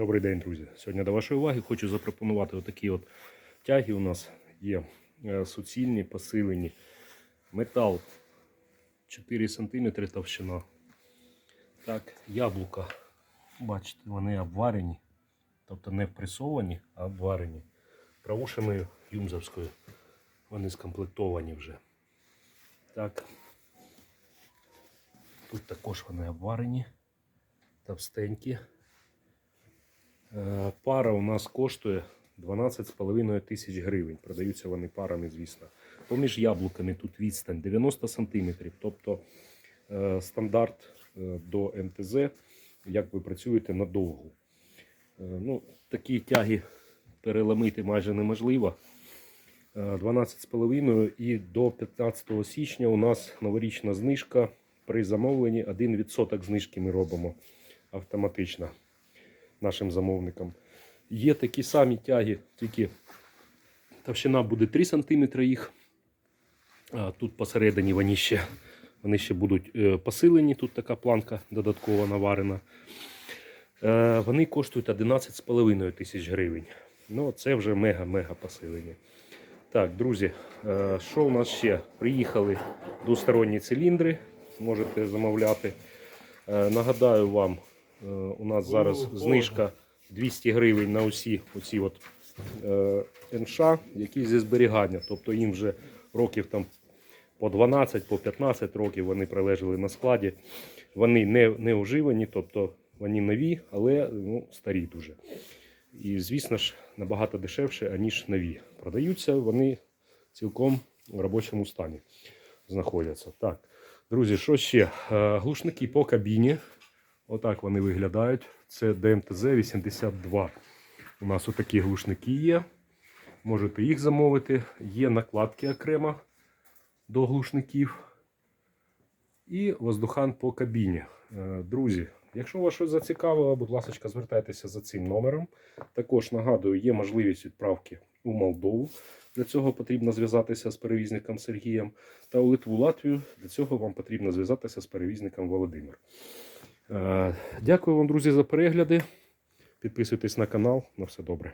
Добрий день, друзі. Сьогодні до вашої уваги хочу запропонувати отакі от тяги. У нас є е, суцільні, посилені. Метал 4 см товщина. Так, яблука. Бачите, вони обварені. Тобто не впресовані, а обварені. Правушиною юмзовською. Вони скомплектовані вже. Так. Тут також вони обварені. Товстенькі. Е, Пара у нас коштує 12,5 тисяч гривень. Продаються вони парами, звісно. Поміж яблуками тут відстань 90 см, тобто е, стандарт е, до МТЗ, як ви працюєте надовго. Ну, такі тяги переламити майже неможливо. Е, 12,5 і до 15 січня у нас новорічна знижка. При замовленні 1% знижки ми робимо автоматично нашим замовникам. Є такі самі тяги, тільки товщина буде 3 см їх. А тут посередині вони ще, вони ще будуть е, посилені. Тут така планка додаткова наварена. Е, Вони коштують 11,5 тисяч гривень. Ну, це вже мега-мега посилені. Так, друзі, е, що у нас ще? Приїхали двосторонні циліндри, можете замовляти. Нагадаю вам, у нас зараз знижка 200 гривень на усі оці от е, НШ, які зі зберігання. Тобто їм вже років там по 12, по 15 років вони пролежали на складі. Вони не, не оживані, тобто вони нові, але ну, старі дуже. І, звісно ж, набагато дешевше, аніж нові. Продаються вони цілком в робочому стані знаходяться. Так, друзі, що ще? Е, Глушники по кабіні. Отак вони виглядають. Це ДМТЗ 82. У нас отакі глушники є. Можете їх замовити. Є накладки окремо до глушників. І воздухан по кабіні. Е, Друзі, якщо вас щось зацікавило, будь ласка, звертайтеся за цим номером. Також нагадую, є можливість відправки у Молдову. Для цього потрібно зв'язатися з перевізником Сергієм. Та у Литву Латвію. Для цього вам потрібно зв'язатися з перевізником Володимир. Е, Дякую вам, друзі, за перегляди. Підписуйтесь на канал. На все добре.